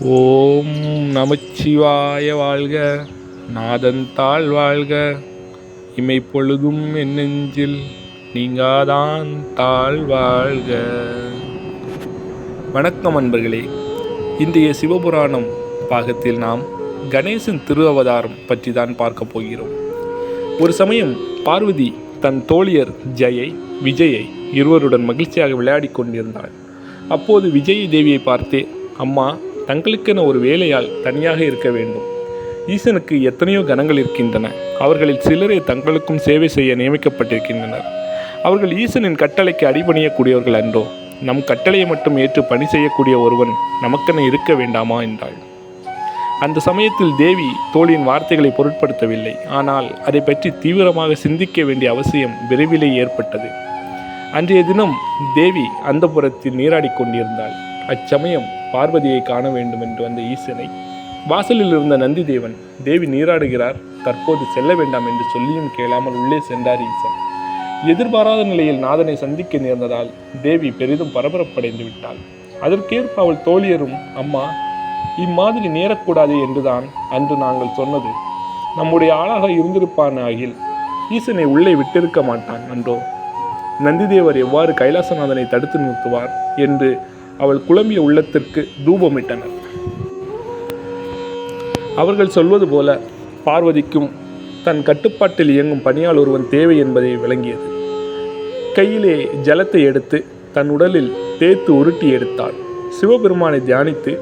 ஓம் நமச்சிவாய வாழ்க நாதன் தாழ் வாழ்க. இமை பொழுதும் என் நெஞ்சில் நீங்காதான் தாழ் வாழ்க. வணக்கம் அன்பர்களே. இன்றைய சிவபுராணம் பாகத்தில் நாம் கணேசன் திரு அவதாரம் பற்றி தான் பார்க்க போகிறோம். ஒரு சமயம் பார்வதி தன் தோழியர் ஜெயை விஜயை இருவருடன் மகிழ்ச்சியாக விளையாடிக் கொண்டிருந்தாள். அப்போது விஜய் தேவியை பார்த்தே அம்மா தங்களுக்கென ஒரு வேலையால் தனியாக இருக்க வேண்டும். ஈசனுக்கு எத்தனையோ கணங்கள் இருக்கின்றன. அவர்களில் சிலரே தங்களுக்கும் சேவை செய்ய நியமிக்கப்பட்டிருக்கின்றனர். அவர்கள் ஈசனின் கட்டளைக்கு அடிபணியக்கூடியவர்கள் அன்றோ நம் கட்டளையை மட்டும் ஏற்று பணி செய்யக்கூடிய ஒருவன் நமக்கென இருக்க வேண்டாமா என்றாள். அந்த சமயத்தில் தேவி தோழியின் வார்த்தைகளை பொருட்படுத்தவில்லை. ஆனால் அதை பற்றி தீவிரமாக சிந்திக்க வேண்டிய அவசியம் விரைவிலே ஏற்பட்டது. அன்றைய தினம் தேவி அந்த புறத்தில் நீராடி கொண்டிருந்தாள். அச்சமயம் பார்வதியை காண வேண்டும் என்று வந்த ஈசனை. வாசலில் இருந்த நந்தி தேவன் தேவி நீராடுகிறார் தற்போது செல்ல வேண்டாம் என்று சொல்லியும் கேளாமல் உள்ளே சென்றார் ஈசன். எதிர்பாராத நிலையில் நாதனை சந்திக்க நேர்ந்ததால் தேவி பெரிதும் பரபரப்படைந்து விட்டாள். அதற்கேற்ப அவள் தோழியரும் அம்மா இம்மாதிரி நேரக்கூடாது என்றுதான் அன்று நாங்கள் சொன்னது. நம்முடைய ஆளாக இருந்திருப்பான் ஆகில் ஈசனை உள்ளே விட்டிருக்க மாட்டான் அன்றோ நந்திதேவர் எவ்வாறு கைலாசநாதனை தடுத்து நிறுத்துவார் என்று அவள் குழம்பிய உள்ளத்திற்கு தூபமிட்டனர். அவர்கள் சொல்வது போல பார்வதிக்கும் தன் கட்டுப்பாட்டில் இயங்கும் பணியால் ஒருவன் தேவை என்பதை விளங்கியது. கையிலே ஜலத்தை எடுத்து தன் உடலில் தேய்த்து உருட்டி எடுத்தாள். சிவபெருமானை தியானித்து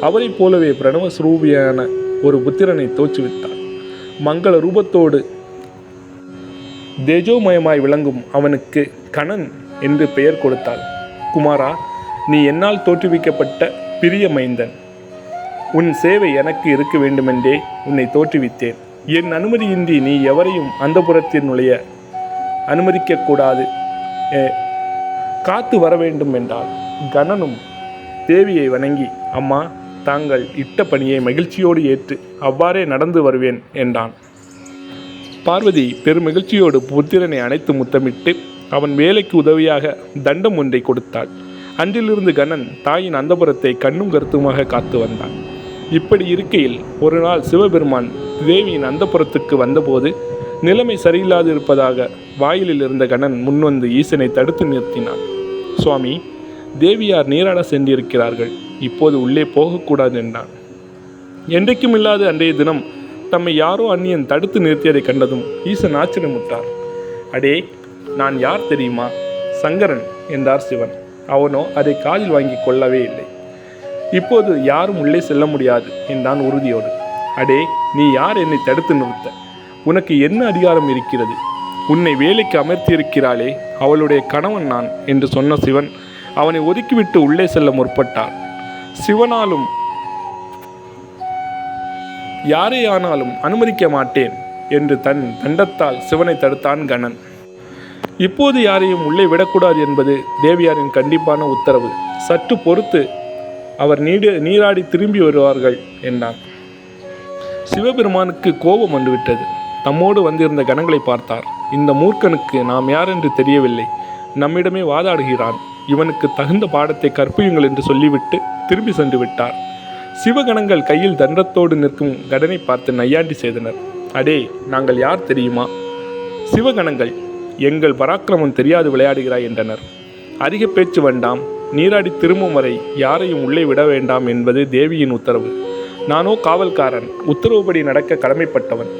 அவரைப் போலவே பிரணவ சுரூபியான ஒரு புத்திரனை தோற்றுவித்தாள். மங்கள ரூபத்தோடு தேஜோமயமாய் விளங்கும் அவனுக்கு கணன் என்று பெயர் கொடுத்தாள். குமாரா நீ என்னால் தோற்றுவிக்கப்பட்ட பிரிய மைந்தன். உன் சேவை எனக்கு இருக்க வேண்டுமென்றே உன்னை தோற்றுவித்தேன். என் அனுமதியின்றி நீ எவரையும் அந்த புறத்தில் நுழைய அனுமதிக்கக்கூடாது காத்து வர வேண்டும் என்றால் கணனும் தேவியை வணங்கி அம்மா தாங்கள் இட்ட பணியை மகிழ்ச்சியோடு ஏற்று அவ்வாறே நடந்து வருவேன் என்றான். பார்வதி பெருமகிழ்ச்சியோடு புத்திரனை அணைத்து முத்தமிட்டு அவன் வேலைக்கு உதவியாக தண்டம் ஒன்றை கொடுத்தாள். அன்றிலிருந்து கண்ணன் தாயின் அந்தபுரத்தை கண்ணும் கருத்துமாக காத்து வந்தான். இப்படி இருக்கையில் ஒரு நாள் சிவபெருமான் தேவியின் அந்தபுரத்துக்கு வந்தபோது நிலைமை சரியில்லாது இருப்பதாக வாயிலில் இருந்த கண்ணன் முன்வந்து ஈசனை தடுத்து நிறுத்தினான். சுவாமி தேவியார் நீராட சென்றிருக்கிறார்கள். இப்போது உள்ளே போகக்கூடாது என்றான். என்றைக்கும் இல்லாத அன்றைய தினம் தம்மை யாரோ அந்நியன் தடுத்து நிறுத்தியதை கண்டதும் ஈசன் ஆச்சரியமுட்டார் அடே நான் யார் தெரியுமா? சங்கரன் என்றார் சிவன். அவனோ அதை காதில் வாங்கி கொள்ளவே இல்லை. இப்போது யாரும் உள்ளே செல்ல முடியாது என்றான் உறுதியோடு. அடே நீ யார் என்னை தடுத்து நிறுத்த? உனக்கு என்ன அதிகாரம் இருக்கிறது? உன்னை வேலைக்கு அமர்த்தியிருக்கிறாளே அவளுடைய கணவன் நான் என்று சொன்ன சிவன் அவனை ஒதுக்கிவிட்டு உள்ளே செல்ல முற்பட்டான் சிவனாலும் யாரே ஆனாலும் அனுமதிக்க மாட்டேன் என்று தன் தண்டத்தால் சிவனை தடுத்தான் கணன். இப்போது யாரையும் உள்ளே விடக்கூடாது என்பது தேவியாரின் கண்டிப்பான உத்தரவு. சற்று பொறுத்து அவர் நீடு நீராடி திரும்பி வருவார்கள் என்றான். சிவபெருமானுக்கு கோபம் வந்துவிட்டது. தம்மோடு வந்திருந்த கணங்களை பார்த்தார். இந்த மூர்க்கனுக்கு நாம் யார் என்று தெரியவில்லை. நம்மிடமே வாதாடுகிறான். இவனுக்கு தகுந்த பாடத்தை கற்பியுங்கள் என்று சொல்லிவிட்டு திரும்பி சென்று விட்டார். சிவகணங்கள் கையில் தண்டத்தோடு நிற்கும் கடனை பார்த்து நையாண்டி செய்தனர். அடே நாங்கள் யார் தெரியுமா? சிவகணங்கள் எங்கள் பராக்கிரமம் தெரியாது விளையாடுகிறாய் என்றனர். அதிக பேச்சு வேண்டாம். நீராடி திரும்பும் வரை யாரையும் உள்ளே விட வேண்டாம் என்பது தேவியின் உத்தரவு. நானோ காவல்காரன் உத்தரவுப்படி நடக்க கடமைப்பட்டவன்.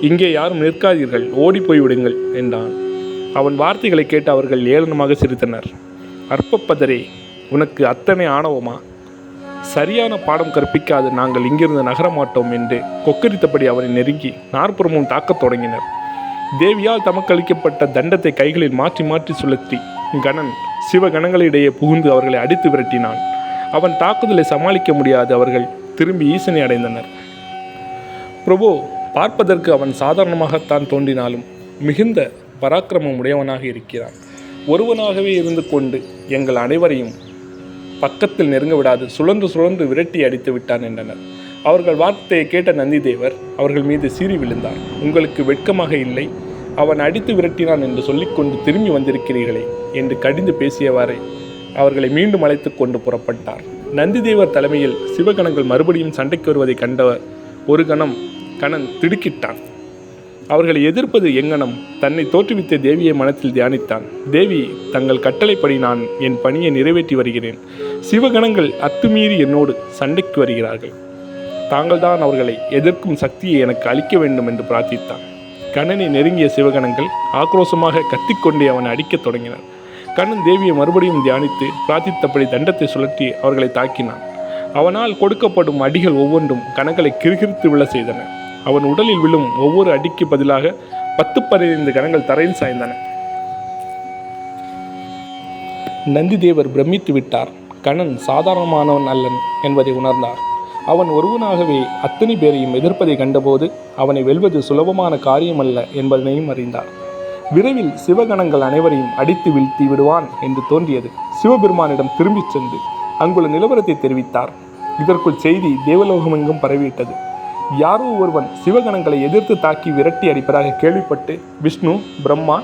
இங்கே யாரும் நிற்காதீர்கள் ஓடி போய் விடுங்கள் என்றான். அவன் வார்த்தைகளை கேட்டு அவர்கள் ஏளனமாக சிரித்தனர். அற்பப்பதரே உனக்கு அத்தனை ஆணவமா? சரியான பாடம் கற்பிக்காது நாங்கள் இங்கிருந்து நகர மாட்டோம் என்று கொக்கரித்தபடி அவனை நெருங்கி நாற்புறமும் தாக்கத் தொடங்கினர். தேவியால் தமக்களிக்கப்பட்ட தண்டத்தை கைகளில் மாற்றி மாற்றி சுழற்றி கணன் சிவகணங்களிடையே புகுந்து அவர்களை அடித்து விரட்டினான். அவன் தாக்குதலை சமாளிக்க முடியாது அவர்கள் திரும்பி ஈசனை அடைந்தனர். பிரபு பார்ப்பதற்கு அவன் சாதாரணமாகத்தான் தோன்றினாலும் மிகுந்த பராக்கிரமம் உடையவனாக இருக்கிறான். ஒருவனாகவே இருந்து கொண்டு எங்கள் அனைவரையும் பக்கத்தில் நெருங்க விடாது சுழன்று சுழன்று விரட்டி அடித்து விட்டான் என்றனர். அவர்கள் வார்த்தையை கேட்ட நந்திதேவர் அவர்கள் மீது சீறி விழுந்தார். உங்களுக்கு வெட்கமாக இல்லை. அவன் அடித்து விரட்டினான் என்று சொல்லிக்கொண்டு திரும்பி வந்திருக்கிறீர்களே என்று கடிந்து பேசியவாறே அவர்களை மீண்டும் அழைத்து கொண்டு புறப்பட்டார். நந்திதேவர் தலைமையில் சிவகணங்கள் மறுபடியும் சண்டைக்கு வருவதை கண்டவர் ஒரு கணம் கணன் திடுக்கிட்டான். அவர்களை எதிர்ப்பது எங்கனம்? தன்னை தோற்றுவித்த தேவியை மனத்தில் தியானித்தான். தேவி தங்கள் கட்டளைப்படி நான் என் பணியை நிறைவேற்றி வருகிறேன். சிவகணங்கள் அத்துமீறி என்னோடு சண்டைக்கு வருகிறார்கள். தாங்கள்தான் அவர்களை எதிர்க்கும் சக்தியை எனக்கு அளிக்க வேண்டும் என்று பிரார்த்தித்தான். கண்ணனை நெருங்கிய சிவகணங்கள் ஆக்ரோஷமாக கத்திக்கொண்டே அவனை அடிக்கத் தொடங்கினர். கண்ணன் தேவியை மறுபடியும் தியானித்து பிரார்த்தித்தபடி தண்டத்தை சுழற்றி அவர்களை தாக்கினான். அவனால் கொடுக்கப்படும் அடிகள் ஒவ்வொன்றும் கணங்களை கிறுகிறுத்து விழ செய்தன. அவன் உடலில் விழும் ஒவ்வொரு அடிக்கு பதிலாக பத்து பதினைந்து கணங்கள் தரையில் சாய்ந்தன. நந்திதேவர் பிரமித்து விட்டார். கணன் சாதாரணமானவன் அல்லன் என்பதை உணர்ந்தார். அவன் ஒருவனாகவே அத்தனை பேரையும் எதிர்ப்பதை கண்டபோது அவனை வெல்வது சுலபமான காரியமல்ல என்பதனையும் அறிந்தார். விரைவில் சிவகணங்கள் அனைவரையும் அடித்து வீழ்த்தி விடுவான் என்று தோன்றியது. சிவபெருமானிடம் திரும்பிச் சென்று அங்குள்ள நிலவரத்தை தெரிவித்தார். இதற்குள் செய்தி தேவலோகமெங்கும் பரவிவிட்டது. யாரோ ஒருவன் சிவகணங்களை எதிர்த்து தாக்கி விரட்டி அடிப்பதாக கேள்விப்பட்டு விஷ்ணு பிரம்மா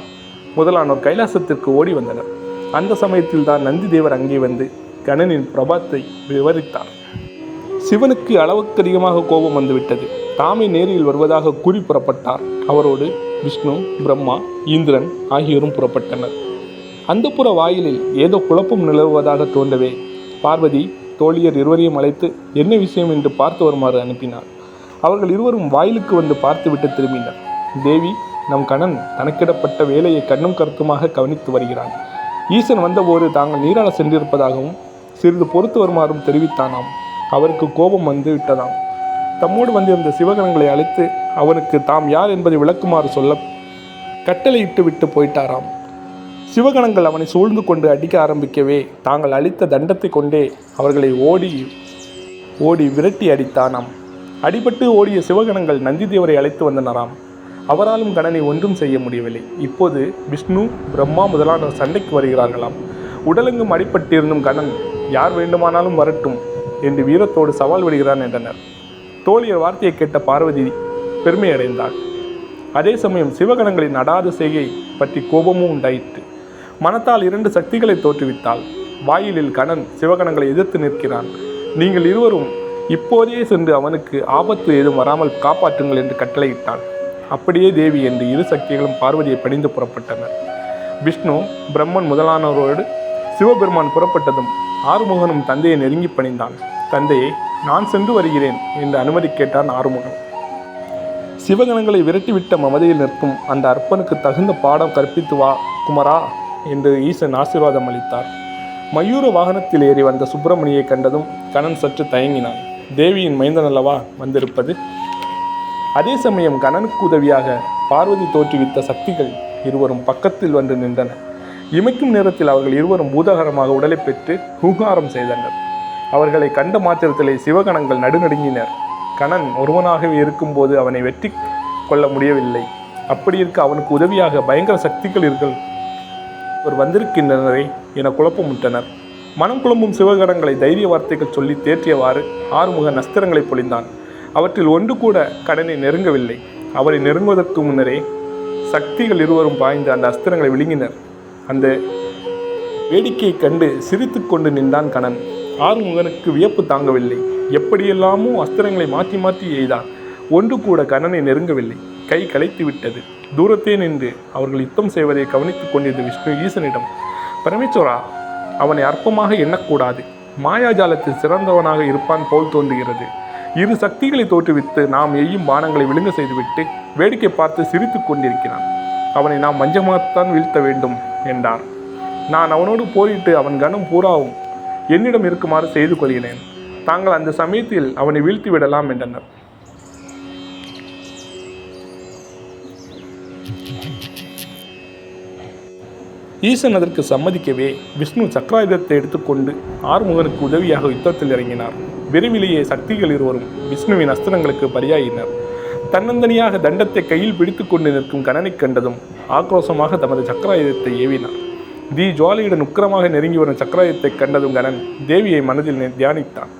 முதலானோர் கைலாசத்திற்கு ஓடி வந்தனர். அந்த சமயத்தில் தான் நந்தி தேவர் அங்கே வந்து கணனின் பிரபாத்தை விவரித்தார். சிவனுக்கு அளவுக்கு அதிகமாக கோபம் வந்துவிட்டது. தாமே நேரில் வருவதாக கூறி புறப்பட்டார். அவரோடு விஷ்ணு பிரம்மா இந்திரன் ஆகியோரும் புறப்பட்டனர். அந்தப்புற வாயிலில் ஏதோ குழப்பம் நிலவுவதாக தோன்றவே பார்வதி தோழியர் இருவரையும் அழைத்து என்ன விஷயம்? என்று பார்த்து வருமாறு அனுப்பினார். அவர்கள் இருவரும் வாயிலுக்கு வந்து பார்த்துவிட்டு திரும்பினர். தேவி நம் கணன் தனக்கிடப்பட்ட வேலையை கண்ணும் கருத்துமாக கவனித்து வருகிறான். ஈசன் வந்தபோது தாங்கள் நீராட சென்றிருப்பதாகவும் சிறிது பொறுத்து வருமாறும் தெரிவித்தானாம். அவருக்கு கோபம் வந்து விட்டதாம். தம்மோடு வந்திருந்த சிவகணங்களை அழைத்து அவனுக்கு தாம் யார் என்பதை விளக்குமாறு சொல்ல கட்டளையிட்டு விட்டு போயிட்டாராம். சிவகணங்கள் அவனை சூழ்ந்து கொண்டு அடிக்க ஆரம்பிக்கவே தாங்கள் அளித்த தண்டத்தை கொண்டே அவர்களை ஓடி ஓடி விரட்டி அடித்தானாம். அடிபட்டு ஓடிய சிவகணங்கள் நந்திதேவரை அழைத்து வந்தனராம். அவராலும் கணனை ஒன்றும் செய்ய முடியவில்லை. இப்போது விஷ்ணு பிரம்மா முதலான சண்டைக்கு வருகிறார்களாம். உடலெங்கும் அடிபட்டிருந்தும் கணன் யார் வேண்டுமானாலும் வரட்டும். என்று வீரத்தோடு சவால் விடுகிறான் என்றனர். தோழியர் வார்த்தையை கேட்ட பார்வதி பெருமையடைந்தாள். அதே சமயம் சிவகணங்களின் அடாத செய்கை பற்றி கோபமும் உண்டாயிற்று. மனத்தால் இரண்டு சக்திகளை தோற்றுவித்தாள். வாயிலில் கணன் சிவகணங்களை எதிர்த்து நிற்கிறான். நீங்கள் இருவரும் இப்போதே சென்று அவனுக்கு ஆபத்து ஏதும் வராமல் காப்பாற்றுங்கள் என்று கட்டளையிட்டாள். அப்படியே தேவி என்று இரு சக்திகளும் பார்வதியை பணிந்து புறப்பட்டனர். விஷ்ணு பிரம்மன் முதலானவரோடு சிவபெருமான் புறப்பட்டதும் ஆறுமுகனும் தந்தையை நெருங்கி பணிந்தான். தந்தையே நான் சென்று வருகிறேன் என்று அனுமதி கேட்டான் ஆறுமுகன். சிவகணங்களை விரட்டிவிட்ட மமதையில் நிற்கும் அந்த அற்பனுக்கு தகுந்த பாடம் கற்பித்து வா குமரா என்று ஈசன் ஆசீர்வாதம் அளித்தார். மயூர வாகனத்தில் ஏறி வந்த சுப்பிரமணியை கண்டதும் கணன் சற்று தயங்கினான். தேவியின் மைந்தன் அல்லவா வந்திருப்பது? அதே சமயம் கணனுக்கு உதவியாக பார்வதி தோற்றுவித்த சக்திகள் இருவரும் பக்கத்தில் வந்து நின்றன. இமைக்கும் நேரத்தில் அவர்கள் இருவரும் பூதகரமாக உடலை பெற்று ஹூகாரம் செய்தனர். அவர்களை கண்ட மாத்திரத்திலே சிவகணங்கள் நடுநடுங்கினர். கணன் ஒருவனாகவே இருக்கும்போது அவனை வெற்றி கொள்ள முடியவில்லை. அப்படி இருக்க அவனுக்கு உதவியாக பயங்கர சக்திகள் இருக்கல் ஒரு வந்திருக்கின்றனரே என குழப்பமுட்டனர் மனம் குழம்பும் சிவகணங்களை தைரிய வார்த்தைகள் சொல்லி தேற்றியவாறு ஆறுமுக நஸ்திரங்களை பொழிந்தான். அவற்றில் ஒன்று கூட கடனை நெருங்கவில்லை. அவரை நெருங்குவதற்கு முன்னரே சக்திகள் இருவரும் பாய்ந்து அந்த அஸ்திரங்களை விழுங்கினர். அந்த வேடிக்கையை கண்டு சிரித்து கொண்டு நின்றான் கணன். ஆறுமுகனுக்கு வியப்பு தாங்கவில்லை. எப்படியெல்லாமோ அஸ்திரங்களை மாற்றி மாற்றி எய்தான். ஒன்று கூட கணனை நெருங்கவில்லை. கை களைத்து விட்டது. தூரத்தே நின்று அவர்கள் யுத்தம் செய்வதை கவனித்துக் கொண்டிருந்த விஷ்ணு ஈசனிடம் பரமேஸ்வரா அவனை அற்பமாக எண்ணக்கூடாது. மாயாஜாலத்தில் சிறந்தவனாக இருப்பான் போல் தோன்றுகிறது. இரு சக்திகளை தோற்றுவித்து நாம் எய்யும் பானங்களை விழுங்க செய்துவிட்டு வேடிக்கை பார்த்து சிரித்து கொண்டிருக்கிறான். அவனை நாம் மஞ்சமாகத்தான் வீழ்த்த வேண்டும். என்றார். நான் அவனோடு போரிட்டு அவன் கனம் பூராவும் என்னிடம் இருக்குமாறு செய்து கொள்கிறேன். தாங்கள் அந்த சமயத்தில் அவனை வீழ்த்தி விடலாம் என்றனர். ஈசன் அதற்கு சம்மதிக்கவே விஷ்ணு சக்கராயுதத்தை எடுத்துக்கொண்டு ஆறுமுகனுக்கு உதவியாக யுத்தத்தில் இறங்கினார். விரைவிலேயே சக்திகள் இருவரும் விஷ்ணுவின் அஸ்திரங்களுக்கு பரியாயினர் தன்னந்தனியாக தண்டத்தை கையில் பிடித்து கொண்டு நிற்கும் கணனைக் கண்டதும் ஆக்ரோஷமாக தமது சக்கராயுதத்தை ஏவினார். தி ஜுவாலியுடன் உக்கிரமாக நெருங்கி வரும் சக்கராயுதத்தை கண்டதும் கணன் தேவியை மனதில் தியானித்தான்.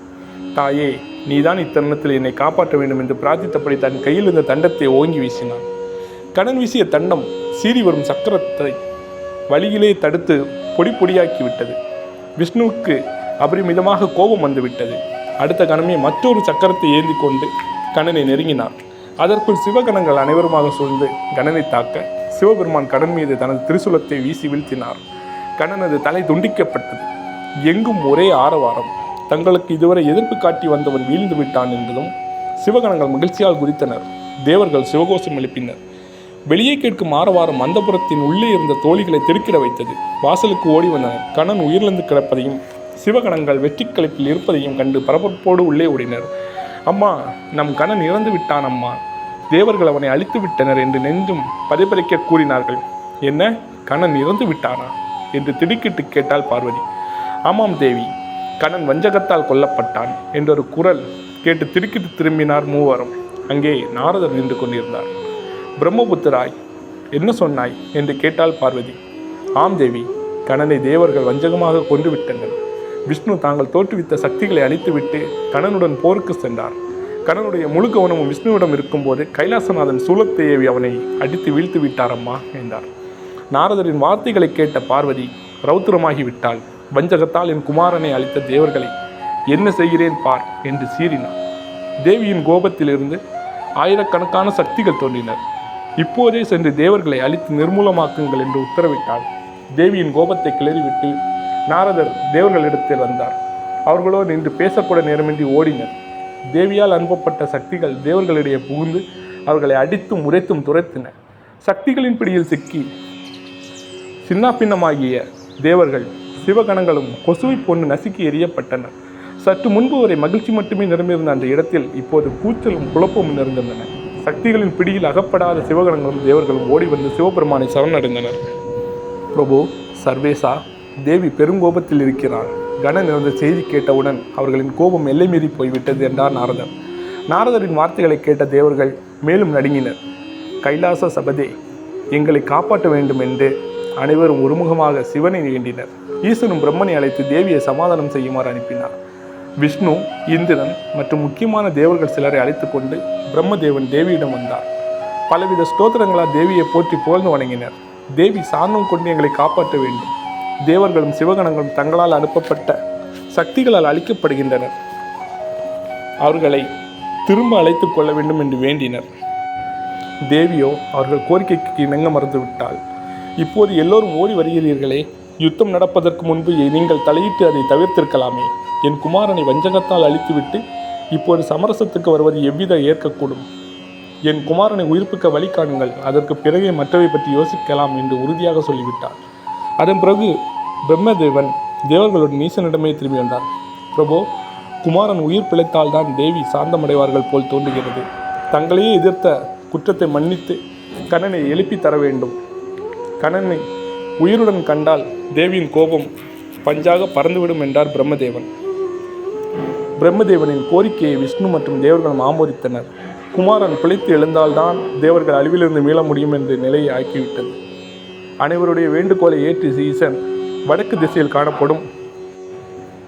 தாயே நீதான் இத்தருணத்தில் என்னை காப்பாற்ற வேண்டும் என்று பிரார்த்தித்தபடி தன் கையில் இருந்த தண்டத்தை ஓங்கி வீசினான். கணன் வீசிய தண்டம் சீறி வரும் சக்கரத்தை வழியிலே தடுத்து பொடி பொடியாக்கி விட்டது. விஷ்ணுவுக்கு அபரிமிதமாக கோபம் வந்துவிட்டது. அடுத்த கணமே மற்றொரு சக்கரத்தை ஏந்தி கொண்டு கண்ணனை நெருங்கினார் அதற்குள் சிவகணங்கள் அனைவருமாக சூழ்ந்து கணனை தாக்க சிவபெருமான் கடன் மீது தனது திரிசூலத்தை வீசி வீழ்த்தினார். கணனது தலை துண்டிக்கப்பட்டது. எங்கும் ஒரே ஆரவாரம். தங்களுக்கு இதுவரை எதிர்ப்பு காட்டி வந்தவன் வீழ்ந்து விட்டான் என்பதும் சிவகணங்கள் மகிழ்ச்சியால் குதித்தனர். தேவர்கள் சிவகோஷம் எழுப்பினர். வெளியே கேட்கும் ஆரவாரம் அந்தபுரத்தின் உள்ளே இருந்த தோழிகளை திருக்கிட வைத்தது. வாசலுக்கு ஓடி வந்தனர் கணன் உயிரிழந்து கிடப்பதையும் சிவகணங்கள் வெற்றி கழிப்பில் இருப்பதையும் கண்டு பரபரப்போடு உள்ளே ஓடினர். அம்மா நம் கணன் இறந்து விட்டான் அம்மா. தேவர்கள் அவனை அழித்து விட்டனர் என்று நெஞ்சும் பதைபதைக்க கூறினார்கள். என்ன? கண்ணன் இறந்து விட்டானா? என்று திடுக்கிட்டு கேட்டாள் பார்வதி. ஆமாம் தேவி கண்ணன் வஞ்சகத்தால் கொல்லப்பட்டான் என்றொரு குரல் கேட்டு திடுக்கிட்டு திரும்பினார் மூவரும். அங்கே நாரதர் நின்று கொண்டிருந்தார். பிரம்மபுத்திராய் என்ன சொன்னாய்? என்று கேட்டாள் பார்வதி. ஆம் தேவி கணனை தேவர்கள் வஞ்சகமாக கொன்று விட்டனர் விஷ்ணு தாங்கள் தோற்றுவித்த சக்திகளை அழித்துவிட்டு கணனுடன் போருக்கு சென்றார். கடனுடைய முழு கவனமும் விஷ்ணுவிடம் இருக்கும்போது கைலாசநாதன் சூலத்தேவி அவனை அடித்து வீழ்த்து விட்டாரம்மா என்றார். நாரதரின் வார்த்தைகளை கேட்ட பார்வதி ரௌத்திரமாகி விட்டாள் வஞ்சகத்தால் என் குமாரனை அழித்த தேவர்களை என்ன செய்கிறேன் பார் என்று சீறினார் தேவியின் கோபத்திலிருந்து ஆயிரக்கணக்கான சக்திகள் தோன்றினர் இப்போதே சென்று தேவர்களை அழித்து நிர்மூலமாக்குங்கள் என்று உத்தரவிட்டாள். தேவியின் கோபத்தை கிளறிவிட்டு நாரதர் தேவர்களிடத்தில் வந்தார். அவர்களோ நின்று பேசக்கூட நேரமின்றி ஓடினர். தேவியால் அனுப்பப்பட்ட சக்திகள் தேவர்களிடையே புகுந்து அவர்களை அடித்தும் உரைத்தும் துரைத்தன. சக்திகளின் பிடியில் சிக்கி சின்னாபின்னமாகிய தேவர்கள் சிவகணங்களும் கொசுவை போன்று நசுக்கி எறியப்பட்டனர். சற்று முன்பு வரை மகிழ்ச்சி மட்டுமே நிரம்பியிருந்த அந்த இடத்தில் இப்போது கூச்சலும் குழப்பமும் நிறைந்திருந்தன. சக்திகளின் பிடியில் அகப்படாத சிவகணங்களும் தேவர்களும் ஓடி வந்து சிவபெருமானை சரணடைந்தனர். பிரபு சர்வேசா தேவி பெருங்கோபத்தில் இருக்கிறார் கணன் இருந்த செய்தி கேட்டவுடன் அவர்களின் கோபம் எல்லை மீறி போய்விட்டது என்றார் நாரதர். நாரதரின் வார்த்தைகளை கேட்ட தேவர்கள் மேலும் நடுங்கினர். கைலாச சபதே எங்களை காப்பாற்ற வேண்டும் என்று அனைவரும் ஒருமுகமாக சிவனை வேண்டினர். ஈசனும் பிரம்மனை அழைத்து தேவியை சமாதானம் செய்யுமாறு அனுப்பினார். விஷ்ணு இந்திரன் மற்றும் முக்கியமான தேவர்கள் சிலரை அழைத்து கொண்டு பிரம்மதேவன் தேவியிடம் வந்தார். பலவித ஸ்தோத்திரங்களால் தேவியை போற்றி புகழ்ந்து வணங்கினர். தேவி சாந்தம் கொண்டு எங்களை காப்பாற்ற வேண்டும். தேவர்களும் சிவகணங்களும் தங்களால் அனுப்பப்பட்ட சக்திகளால் அழிக்கப்படுகின்றனர் அவர்களை திரும்ப அழைத்து கொள்ள வேண்டும் என்று வேண்டினர். தேவியோ அவர்கள் கோரிக்கைக்கு இணங்க மறுத்துவிட்டாள். இப்போது எல்லோரும் ஓடி வருகிறீர்களே யுத்தம் நடப்பதற்கு முன்பு நீங்கள் தலையிட்டு அதை தவிர்த்திருக்கலாமே. என் குமாரனை வஞ்சகத்தால் அழித்துவிட்டு இப்போது சமரசத்துக்கு வருவது எவ்வித ஏற்கக்கூடும். என் குமாரனை உயிர்ப்பிக்க வழி காணுங்கள் அதற்கு பிறகே மற்றவை பற்றி யோசிக்கலாம் என்று உறுதியாக சொல்லிவிட்டார் அதன் பிறகு பிரம்மதேவன் தேவர்களுடன் ஈசனிடமே திரும்பி வந்தார் பிரபு குமாரன் உயிர் பிழைத்தால்தான் தேவி சாந்தமடைவார்கள் போல் தோன்றுகிறது. தங்களையே எதிர்த்த குற்றத்தை மன்னித்து கண்ணனை எழுப்பி தர வேண்டும். கண்ணனை உயிருடன் கண்டால் தேவியின் கோபம் பஞ்சாக பறந்துவிடும் என்றார் பிரம்மதேவன். பிரம்மதேவனின் கோரிக்கையை விஷ்ணு மற்றும் தேவர்களும் ஆமோதித்தனர். குமாரன் பிழைத்து எழுந்தால்தான் தேவர்கள் அழிவிலிருந்து மீள முடியும் என்ற நிலையை ஆக்கிவிட்டது. அனைவருடைய வேண்டுகோளை ஏற்று சீசன் வடக்கு திசையில் காணப்படும்.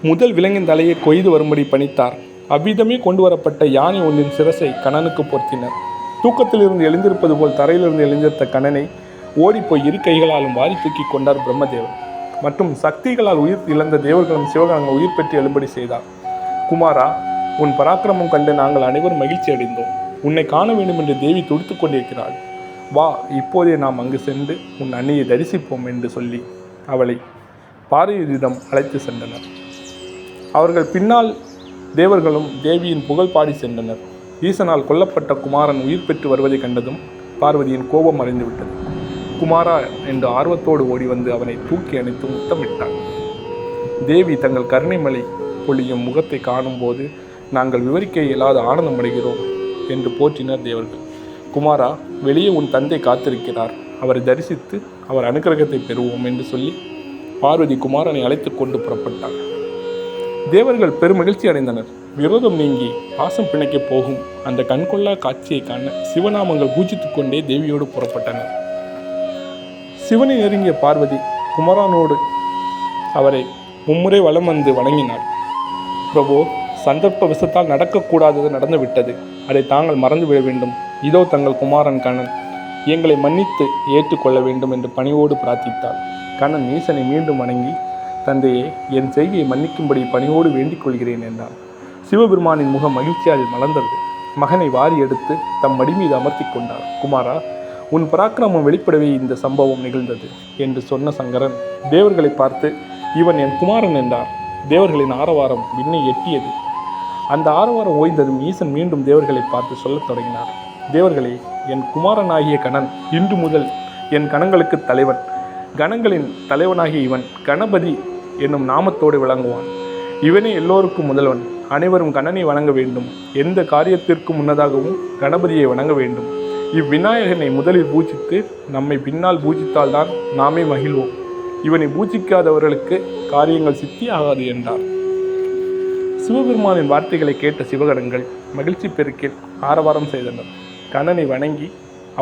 முதல் விலங்கின் தலையை கொய்து வரும்படி பணித்தார். அவ்விதமே கொண்டு வரப்பட்ட யானை ஒன்றின் சிரசை கணனுக்கு பொருத்தினர். தூக்கத்திலிருந்து எழுந்திருப்பது போல் தரையிலிருந்து எழுந்திருந்த கணனை ஓடிப்போய் இரு கைகளாலும் வாரி தூக்கி கொண்டார் பிரம்மதேவன். மற்றும் சக்திகளால் உயிர் இழந்த தேவர்களும் சிவகணங்கள் உயிர் பெற்று எழும்படி செய்தார். குமாரா உன் பராக்கிரமம் கண்டு நாங்கள் அனைவரும் மகிழ்ச்சி அடைந்தோம் உன்னை காண வேண்டும் என்று தேவி துடித்துக் கொண்டிருக்கிறாள். வா இப்போதே நாம் அங்கு சென்று உன் அன்னையை தரிசிப்போம் என்று சொல்லி அவளை பாரதியிடம் அழைத்து சென்றனர். அவர்கள் பின்னால் தேவர்களும் தேவியின் புகழ் பாடி சென்றனர். ஈசனால் கொல்லப்பட்ட குமாரன் உயிர் பெற்று வருவதைக் கண்டதும் பார்வதியின் கோபம் அறிந்துவிட்டது குமாரா என்று ஆர்வத்தோடு ஓடி வந்து அவனை தூக்கி அணைத்து முத்தமிட்டாள். தேவி தங்கள் கருணைமலை பொழியும் முகத்தை காணும்போது நாங்கள் விவரிக்க இயலாத ஆனந்தம் அடைகிறோம் என்று போற்றினர் தேவர்கள். குமாரா வெளியே உன் தந்தை காத்திருக்கிறார். அவரை தரிசித்து அவர் அனுகிரகத்தை பெறுவோம் என்று சொல்லி பார்வதி குமாரனை அழைத்து கொண்டு புறப்பட்டார் தேவர்கள் பெருமகிழ்ச்சி அடைந்தனர். விரோதம் நீங்கி பாசம் பிணைக்கப் போகும் அந்த கண்கொள்ளா காட்சியை காண சிவநாமங்கள் பூஜித்துக் கொண்டே தேவியோடு புறப்பட்டனர். சிவனை நெருங்கிய பார்வதி குமரானோடு அவரை மும்முறை வலம் வந்து வணங்கினார் பிரபு சந்தர்ப்ப விஷத்தால் நடக்கக்கூடாதது நடந்துவிட்டது. அதை தாங்கள் மறந்துவிட வேண்டும். இதோ தங்கள் குமாரன் கண்ணன் எங்களை மன்னித்து ஏற்றுக்கொள்ள வேண்டும் என்று பணிவோடு பிரார்த்தித்தாள். கண்ணன் ஈசனை மீண்டும் வணங்கி தந்தையே என் செய்கையை மன்னிக்கும்படி பணியோடு வேண்டிக் கொள்கிறேன் என்றான். சிவபெருமானின் முகம் மகிழ்ச்சியால் மலர்ந்தது. மகனை வாரி எடுத்து தம் மடி மீது அமர்த்தி கொண்டார். குமாரா உன் பராக்கிரமம் வெளிப்படவே இந்த சம்பவம் நிகழ்ந்தது என்று சொன்ன சங்கரன் தேவர்களை பார்த்து இவன் என் குமாரன் என்றார். தேவர்களின் ஆரவாரம் விண்ணை எட்டியது. அந்த ஆரவாரம் ஓய்ந்ததும் ஈசன் மீண்டும் தேவர்களை பார்த்து சொல்லத் தொடங்கினார். தேவர்களே என் குமாரனாகிய கணன் இன்று முதல் என் கணங்களுக்கு தலைவன். கணங்களின் தலைவனாகிய இவன் கணபதி என்னும் நாமத்தோடு விளங்குவான். இவனே எல்லோருக்கும் முதல்வன். அனைவரும் கணனை வணங்க வேண்டும். எந்த காரியத்திற்கு முன்னதாகவும் கணபதியை வணங்க வேண்டும். இவ்விநாயகனை முதலில் பூஜித்து நம்மை பின்னால் பூஜித்தால்தான் நாமே மகிழ்வோம். இவனை பூஜிக்காதவர்களுக்கு காரியங்கள் சித்தி ஆகாது என்றார். சிவபெருமானின் வார்த்தைகளை கேட்ட சிவகணங்கள் மகிழ்ச்சி பெருக்கில் ஆரவாரம் செய்தனர். கண்ணனை வணங்கி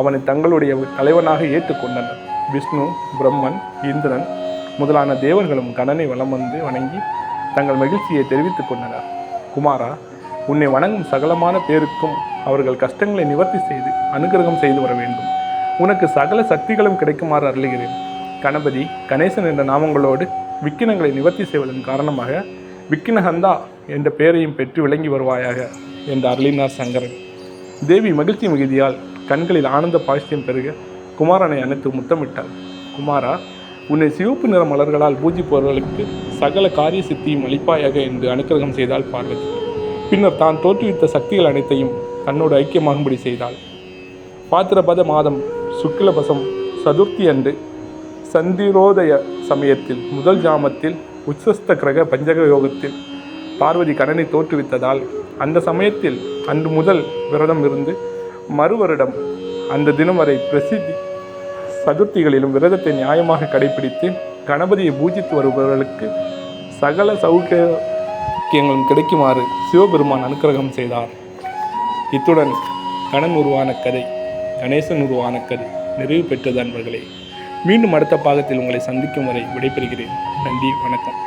அவனை தங்களுடைய தலைவனாக ஏற்றுக்கொண்டனர். விஷ்ணு பிரம்மன் இந்திரன் முதலான தேவர்களும் கண்ணனை வலம் வந்து வணங்கி தங்கள் மகிழ்ச்சியை தெரிவித்துக் கொண்டனர். குமாரா உன்னை வணங்கும் சகலமான பேருக்கும் அவர்கள் கஷ்டங்களை நிவர்த்தி செய்து அனுகிரகம் செய்து வர வேண்டும். உனக்கு சகல சக்திகளும் கிடைக்குமாறு அருளுகிறேன். கணபதி கணேசன் என்ற நாமங்களோடு விக்கினங்களை நிவர்த்தி செய்வதன் காரணமாக விக்கினஹந்தா என்ற பெயரையும் பெற்று விளங்கி வருவாயாக என்று அருளினார் சங்கரன். தேவி மகிழ்ச்சி மிகுதியால் கண்களில் ஆனந்த பாஷ்யம் பெருக குமாரனை அணைத்து முத்தமிட்டாள். குமாரா உன்னை சிவப்பு நிற மலர்களால் பூஜிப்பவர்களுக்கு சகல காரிய சித்தியும் அளிப்பாயாக என்று அனுக்கிரகம் செய்தாள் பார்வதி. பின்னர் தான் தோற்றுவித்த சக்திகள் அனைத்தையும் தன்னோடு ஐக்கியமாகும்படி செய்தாள். பாத்திரபத மாதம் சுக்கிலபசம் சதுர்த்தி அன்று சந்திரோதய சமயத்தில் முதல் ஜாமத்தில் உச்சஸ்த கிரக பஞ்சக யோகத்தில் பார்வதி கடனை தோற்றுவித்ததால் அந்த சமயத்தில் அன்று முதல் விரதம் இருந்து மறுவருடம் அந்த தினம் வரை பிரசித்தி சதுர்த்திகளிலும் விரதத்தை நியாயமாக கடைபிடித்து கணபதியை பூஜித்து வருபவர்களுக்கு சகல சௌக்கியங்களும் கிடைக்குமாறு சிவபெருமான் அனுக்கிரகம் செய்தார். இத்துடன் கணன் உருவான கதை கணேசன் உருவான கதை நிறைவு பெற்றது அன்பர்களே. மீண்டும் அடுத்த பாகத்தில் உங்களை சந்திக்கும் வரை விடைபெறுகிறேன். நன்றி வணக்கம்.